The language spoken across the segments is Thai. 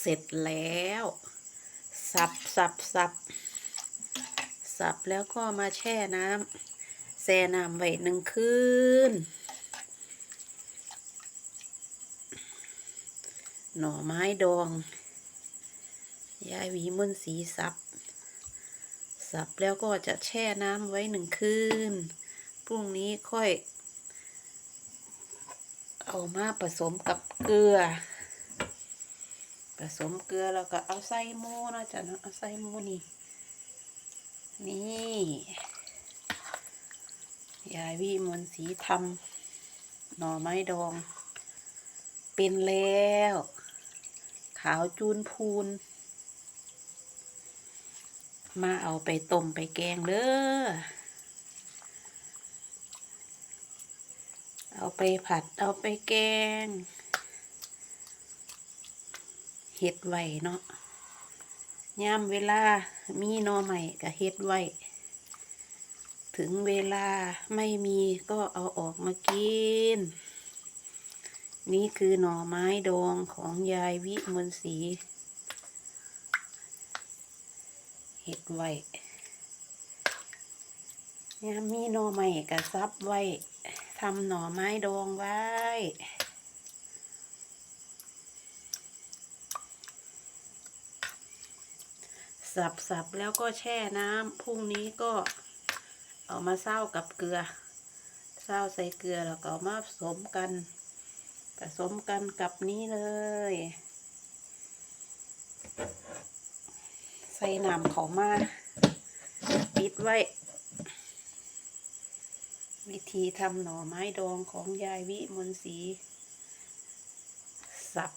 เสร็จแล้ว สับสับสับสับแล้วก็มาแช่น้ำแช่น้ำไว้หนึ่งคืนหน่อไม้ดอง ยายวีมุนสีสับ สับแล้วก็จะแช่น้ำไว้หนึ่งคืน พรุ่งนี้ค่อย เอามาผสมกับเกลือ ผสมเกลือแล้วก็เอาใส่หมูนะจ๊ะนะเอาใส่หมูนี่ นี่ยายวิมลสีทำหน่อไม้ดอง เป็นแล้ว ขาวจูนพูน มาเอาไปต้มไปแกงเด้อเอาไปผัดเอาไปแกง เฮ็ดไว้เนาะยามเวลามีหนอใหม่ก็เฮ็ดไว้ ถึงเวลาไม่มีก็เอาออกมากิน นี่คือหน่อไม้ดองของยายวิมลศรีเฮ็ดไว้ยามมีหน่อใหม่ก็ซับไว้ทำหน่อไม้ดองไว้ สับสับแล้วก็แช่น้ำพรุ่งนี้ก็เอามาเศร้ากับเกลือเศร้าใส่เกลือแล้วก็มาผสมกัน ผสมกันกับนี้เลย ใส่น้ำเขามา ปิดไว้ วิธีทำหน่อไม้ดองของยายวิมลศรีสับ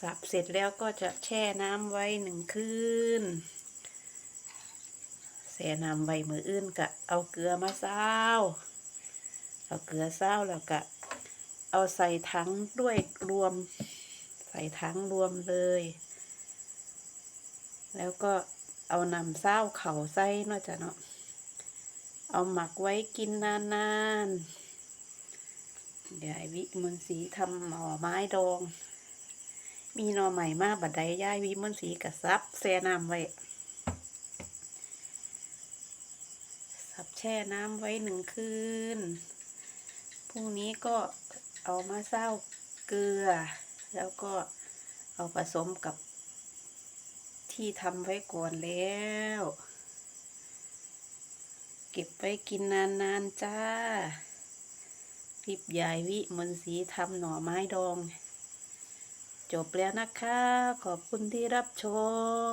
สับเสร็จแล้วก็จะแช่น้ำไว้หนึ่งคืนแช่น้ำไว้มืออื่นก็เอาเกลือมาซาวเอาเกลือซาวแล้วก็เอาใส่ถังด้วยรวม ใส่ถังรวมเลย แล้วก็เอานำซาวเข่าใส่เนาะจ้ะเนาะเอาหมักไว้กินนานๆยายวิมลศรีทำหน่อไม้ดอง มีหน่อใหม่มากบัดใดยายวิมลศรีกระซับแช่น้ำไว้สับแช่น้ำไว้หนึ่งคืนพรุ่งนี้ก็เอามาเศร้าเกลือ แล้วก็เอาผสมกับที่ทำไว้ก่อนแล้ว เก็บไว้กินนาน ๆ จ้าคลิปยายวิมนต์ศรีทำหน่อไม้ดอง จบแล้วนะคะ ขอบคุณที่รับชม